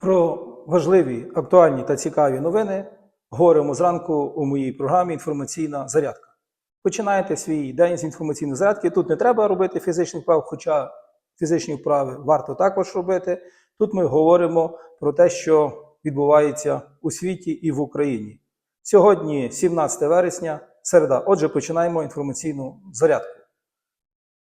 Про важливі, актуальні та цікаві новини говоримо зранку у моїй програмі Інформаційна зарядка. Починаєте свій день з інформаційної зарядки. Тут не треба робити фізичних вправ, хоча фізичні вправи варто також робити. Тут ми говоримо про те, що відбувається у світі і в Україні. Сьогодні 17 вересня, середа. Отже, починаємо інформаційну зарядку.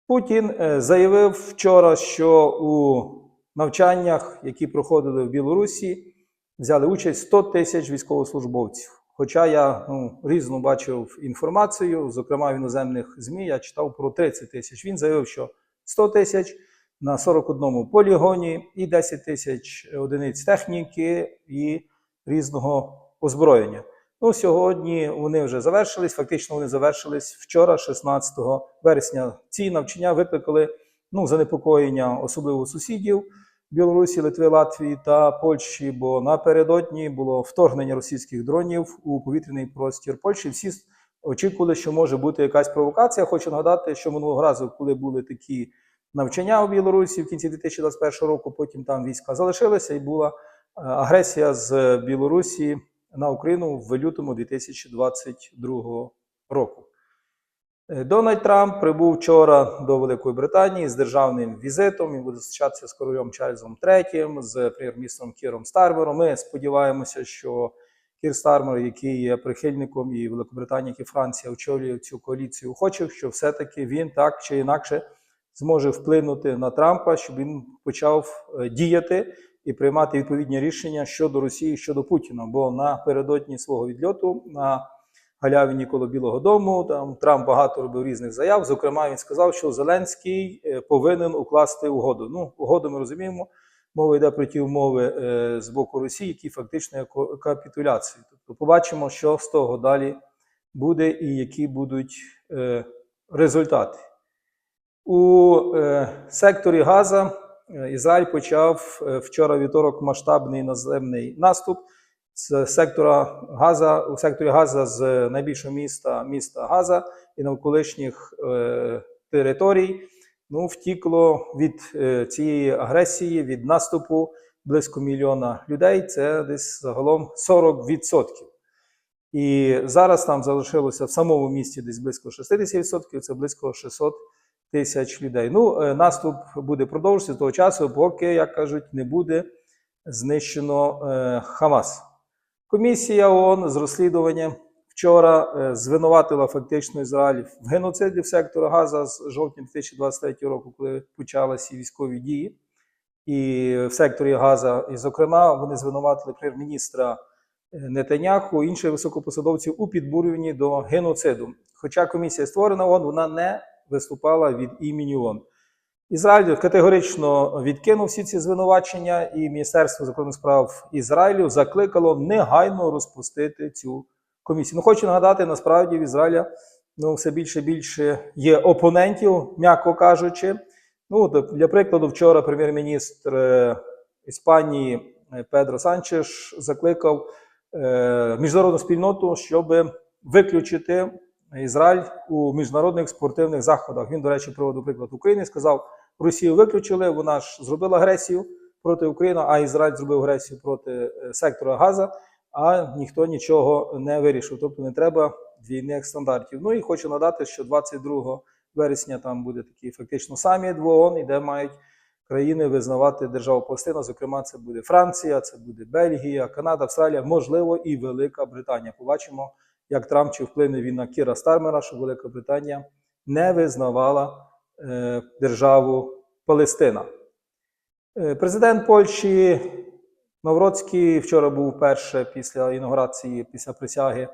Путін е, заявив вчора, що у навчаннях, які проходили в Білорусі, взяли участь 100 тисяч військовослужбовців. Хоча я ну, різно бачив інформацію, зокрема в іноземних ЗМІ, я читав про 30 тисяч. Він заявив, що 100 тисяч на 41 полігоні і 10 тисяч одиниць техніки і різного озброєння. Ну, сьогодні вони вже завершились. Фактично, вони завершились вчора, 16 вересня. Ці навчання викликали ну, занепокоєння, особливо сусідів Білорусі, Литви, Латвії та Польщі. Бо напередодні було вторгнення російських дронів у повітряний простір Польщі. Всі очікували, що може бути якась провокація. Хочу нагадати, що минулого разу, коли були такі навчання у Білорусі в кінці 2021 року, потім там війська залишилися, і була е, агресія з Білорусі на Україну в лютому 2022 року. Е, Дональд Трамп прибув вчора до Великої Британії з державним візитом. Він буде зустрічатися з королем Чарльзом III, з прем'єр-міністром Кіром Стармером. Ми сподіваємося, що Кір Стармер, який є прихильником і Великобританії, і Франція очолює цю коаліцію охочих, що все-таки він так чи інакше зможе вплинути на Трампа, щоб він почав е, діяти і приймати відповідні рішення щодо Росії, щодо Путіна. Бо напередодні свого відльоту на галявині коло Білого Дому там Трамп багато робив різних заяв. Зокрема, він сказав, що Зеленський е, повинен укласти угоду. Ну, угоду ми розуміємо. Мова йде про ті умови е, з боку Росії, які фактично є капітуляцією. Тобто побачимо, що з того далі буде і які будуть е, результати. У секторі Газа Ізраїль почав вчора вівторок масштабний наземний наступ з сектора Газа у секторі Газа з найбільшого міста міста Газа і навколишніх е, територій. Ну, втікло від е, цієї агресії, від наступу близько мільйона людей. Це десь загалом 40%. І зараз там залишилося в самому місті десь близько 60%, це близько 600 тисяч людей. Ну, е, наступ буде продовжуватися того часу, поки, як кажуть, не буде знищено е, Хамас. Комісія ООН з розслідування вчора е, звинуватила фактично Ізраїль в геноциді в секторі Газа з жовтня 2023 року, коли почалися військові дії. І в секторі Газа, і, зокрема, вони звинуватили прем'єр-міністра е, Нетаняху, інших високопосадовців у підбурюванні до геноциду. Хоча комісія створена ООН, вона не виступала від імені ООН. Ізраїль категорично відкинув всі ці звинувачення, і Міністерство закордонних справ Ізраїлю закликало негайно розпустити цю комісію. Ну, хочу нагадати, насправді в Ізраїля ну, все більше і більше є опонентів, м'яко кажучи. Ну, для прикладу, вчора прем'єр-міністр е, Іспанії е, Педро Санчеш закликав е, міжнародну спільноту, щоб виключити Ізраїль у міжнародних спортивних заходах. Він, до речі, приводив приклад України. Сказав, Росію виключили, вона ж зробила агресію проти України, а Ізраїль зробив агресію проти е, сектора Газа, а ніхто нічого не вирішив. Тобто не треба двійних стандартів. Ну і хочу надати, що 22 вересня там буде такий фактично саміт в ООН, де мають країни визнавати державу Палестина. Зокрема, це буде Франція, це буде Бельгія, Канада, Австралія, можливо, і Велика Британія. Побачимо, як Трамп чи вплине він на Кіра Стармера, що Велика Британія не визнавала державу Палестина. Е, Президент Польщі Навроцький вчора був вперше після інаугурації, після присяги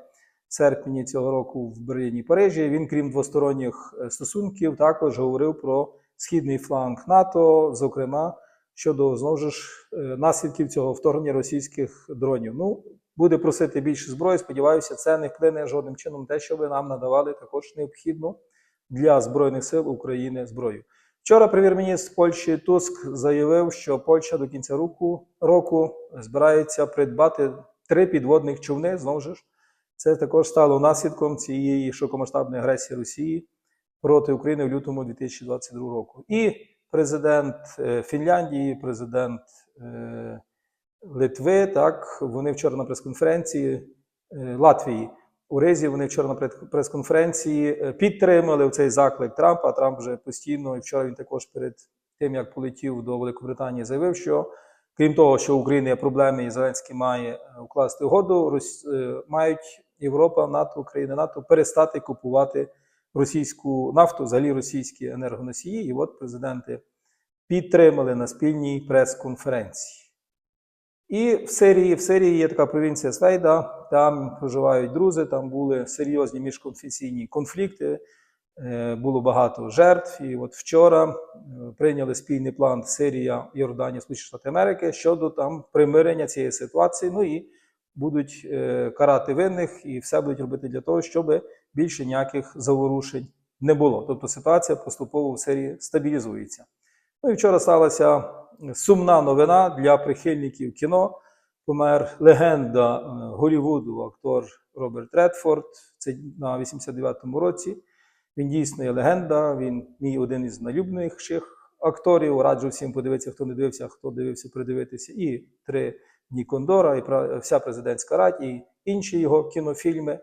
в серпні цього року в Берліні Парижі. Він, крім двосторонніх е, стосунків, також говорив про східний фланг НАТО, зокрема щодо знову ж е, наслідків цього вторгнення російських дронів. Ну, буде просити більше зброї. Сподіваюся, це не вплине жодним чином те, щоб нам надавали також необхідну для збройних сил України зброю. Вчора прем'єр-міністр Польщі Туск заявив, що Польща до кінця року, року збирається придбати три підводних човни. Знову ж це також стало наслідком цієї широкомасштабної агресії Росії проти України в лютому 2022 року. І президент е, Фінляндії, президент е, Литви, так, вони вчора на прес-конференції е, Латвії. У Ризі вони вчора на прес-конференції е, підтримали цей заклик Трампа. Трамп вже постійно, і вчора він також перед тим, як полетів до Великобританії, заявив, що крім того, що у України є проблеми, і Зеленський має е, укласти угоду, Рос- е, мають Європа, НАТО, Україна, НАТО перестати купувати російську нафту, взагалі російські енергоносії. І от президенти підтримали на спільній прес-конференції. І в Сирії, в Сирії є така провінція Свейда, там проживають друзі, там були серйозні міжконфесійні конфлікти, е, було багато жертв. І от вчора е, прийняли спільний план Сирія, Йорданія, Сполучені Штати Америки щодо там примирення цієї ситуації. Ну і будуть е, карати винних, і все будуть робити для того, щоб більше ніяких заворушень не було. Тобто ситуація поступово в Сирії стабілізується. Ну і вчора сталася сумна новина для прихильників кіно. Помер легенда е, Голлівуду, актор Роберт Редфорд. Це на 89-му році. Він дійсно є легенда. Він мій один із найлюбніших акторів. Раджу всім подивитися, хто не дивився, хто дивився, придивитися. І три дні Кондора, і вся президентська радь, і інші його кінофільми.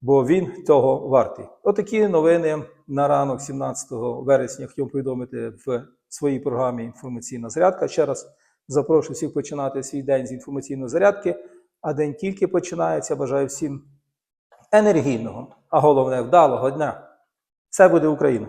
Бо він того вартий. Отакі новини на ранок 17 вересня хотів повідомити в своїй програмі Інформаційна зарядка. Ще раз запрошую всіх починати свій день з інформаційної зарядки. А день тільки починається. Бажаю всім енергійного, а головне вдалого дня. Все буде Україна!